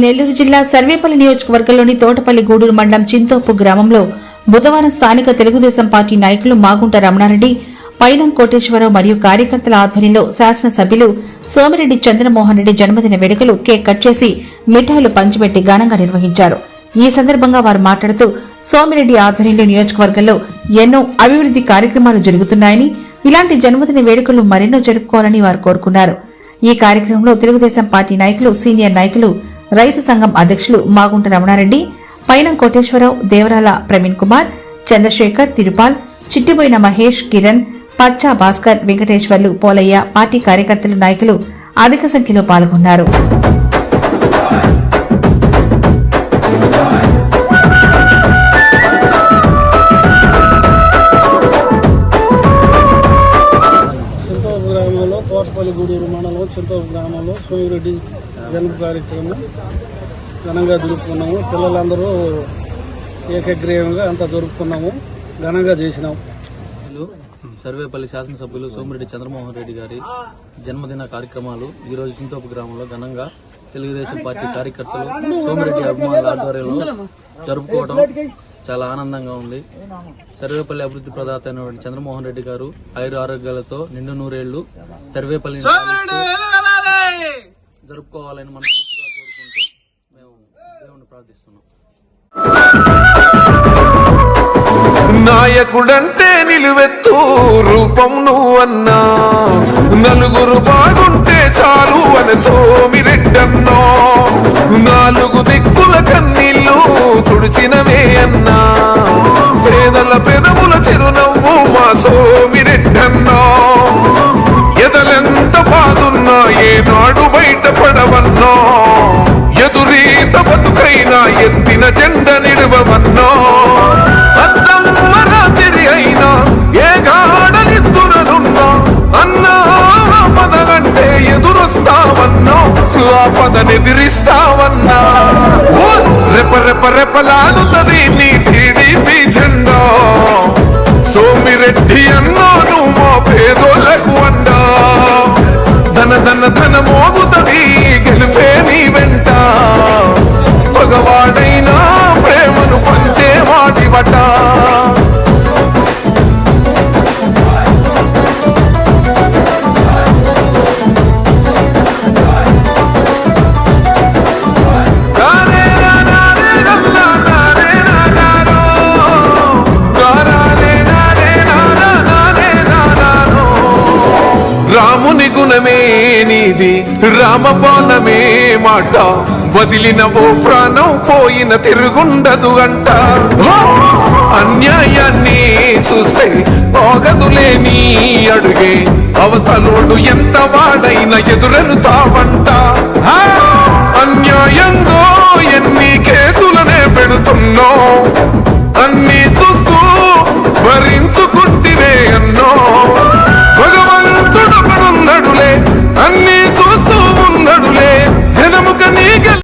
నెల్లూరు జిల్లా సర్వేపల్లి నియోజకవర్గంలోని తోటపల్లి గూడూరు మండలం చింతోపు గ్రామంలో బుధవారం స్థానిక తెలుగుదేశం పార్టీ నాయకులు మాగుంట రమణారెడ్డి పైనం కోటేశ్వరరావు మరియు కార్యకర్తల ఆధ్వర్యంలో శాసనసభ్యులు సోమిరెడ్డి చంద్రమోహన్ రెడ్డి జన్మదిన వేడుకలు కేక్ కట్ చేసి మిఠాయిలు పంచిపెట్టి ఘనంగా నిర్వహించారు. ఈ సందర్భంగా వారు మాట్లాడుతూ సోమిరెడ్డి ఆధ్వర్యంలో నియోజకవర్గంలో ఎన్నో అభివృద్ధి కార్యక్రమాలు జరుగుతున్నాయని ఇలాంటి జన్మదిన వేడుకలు మరెన్నో జరుపుకోవాలని వారు కోరుకున్నారు. ఈ కార్యక్రమంలో తెలుగుదేశం పార్టీ నాయకులు సీనియర్ నాయకులు రైతు సంఘం అధ్యక్షులు మాగుంట రమణారెడ్డి పైనం కోటేశ్వరరావు దేవరాల ప్రవీణ్ కుమార్ చంద్రశేఖర్ తిరుపాల్ చిట్టిబోయిన మహేష్ కిరణ్ పచ్చా భాస్కర్ వెంకటేశ్వర్లు పోలయ్య పార్టీ కార్యకర్తలు నాయకులు అధిక సంఖ్యలో పాల్గొన్నారు. చింతోపు గ్రామంలో గూడూరు గ్రామంలో సోమిరెడ్డి జన్మ కార్యక్రమం ఘనంగా జరుపుకున్నాము. పిల్లలందరూ ఏకగ్రీవంగా అంతా జరుపుకున్నాము. ఘనంగా చేసినాం. సర్వేపల్లి శాసనసభ్యులు సోమిరెడ్డి చంద్రమోహన్ రెడ్డి గారి జన్మదిన కార్యక్రమాలు ఈ రోజు చింతోపు గ్రామంలో ఘనంగా తెలుగుదేశం పార్టీ కార్యకర్తలు సోమిరెడ్డి అభిమానుల ఆధ్వర్యంలో జరుపుకోవడం చాలా ఆనందంగా ఉంది. సర్వేపల్లి అభివృద్ధి ప్రదాత అయినటువంటి చంద్రమోహన్ రెడ్డి గారు ఆయుర ఆరోగ్యాలతో నిండు నూరేళ్ళు సర్వేపల్లి జరుపుకోవాలని కోరుకుంటూ మేము ప్రార్థిస్తున్నాం. నాయకుడంటే నిలువెత్తు రూపం నువ్వన్నా. నలుగురు బాగుంటే చాలు అని సోమిరెడ్డన్నో. నాలుగు సోమిరెడ్డన్నో ఎదలెంత బాదున్నా ఏనాడు బయటపడవన్నో ఎదురీత బతుకైనా ఎత్తిన జెండ నిడవమన్నో. అద్దమ్మ రాత్రి అయినా ఏ గాడనిద్దురదున్నా అన్నా పదగంటే ఎదురొస్తావన్నా. ఆ పదనెదిరిస్తావన్నా. రెప రెప రెపలాడుతుంది నీ టీడీపీ జెండా. సోమిరెడ్డి అన్నాను మా పేదోళ్ళ రామబోనమే నీది రామబోనమే మాట. వదిలిన ఓ ప్రాణం పోయిన తిరుగుండదు అంట. అన్యాయాన్ని చూస్తే పోగదులే నీ అడుగే. అవతలోడు ఎంత వాడైన ఎదురను తావంట. అన్యాయంగా ఎన్ని కేసులనే పెడుతున్నావు?